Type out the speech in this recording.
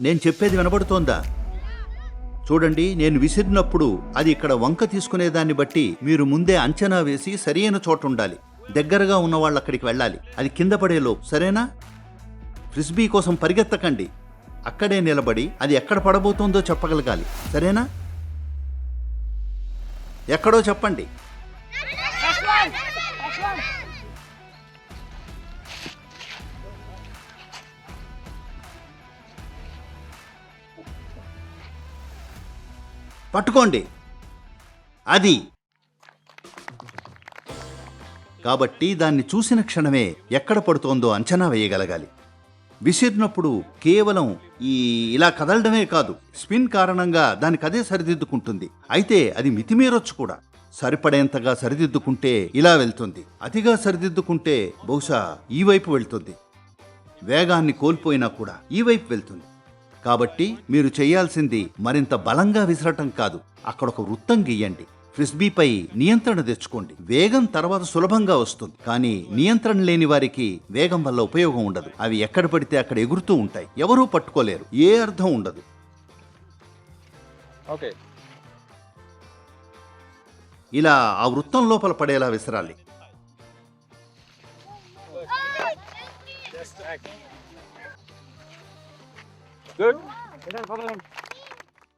నేను చెప్పేది వినబడుతోందా? చూడండి నేను విసిరినప్పుడు అది ఇక్కడ వంక తీసుకునే దాన్ని బట్టి మీరు ముందే అంచనా వేసి సరైన చోట ఉండాలి. దగ్గరగా ఉన్న వాళ్ళు అక్కడికి వెళ్ళాలి. అది కింద పడేలో సరేనా? ఫ్రిస్బీ కోసం పరిగెత్తకండి. అక్కడే నిలబడి అది ఎక్కడ పడబోతోందో చెప్పగలగాలి. సరేనా? ఎక్కడో చెప్పండి. పట్టుకోండి. అది. కాబట్టి దాన్ని చూసిన క్షణమే ఎక్కడ పడుతోందో అంచనా వేయగలగాలి. విసిరినప్పుడు కేవలం ఈ ఇలా కదలడమే కాదు స్పిన్ కారణంగా దానికి అదే సరిదిద్దుకుంటుంది. అయితే అది మితిమీరొచ్చు కూడా. సరిపడేంతగా సరిదిద్దుకుంటే ఇలా వెళ్తుంది. అతిగా సరిదిద్దుకుంటే బహుశా ఈ వైపు వెళ్తుంది. వేగాన్ని కోల్పోయినా కూడా ఈ వైపు వెళ్తుంది. కాబట్టి మీరు చేయాల్సింది మరింత బలంగా విసరటం కాదు. అక్కడ ఒక వృత్తం గీయండి. ఫ్రిస్బీపై నియంత్రణ తెచ్చుకోండి. వేగం తర్వాత సులభంగా వస్తుంది. కానీ నియంత్రణ లేని వారికి వేగం వల్ల ఉపయోగం ఉండదు. అవి ఎక్కడ పడితే అక్కడ ఎగురుతూ ఉంటాయి. ఎవరూ పట్టుకోలేరు. ఏ అర్థం ఉండదు. ఓకే. ఇలా ఆ వృత్తం లోపల పడేలా విసరాలి. Leuk.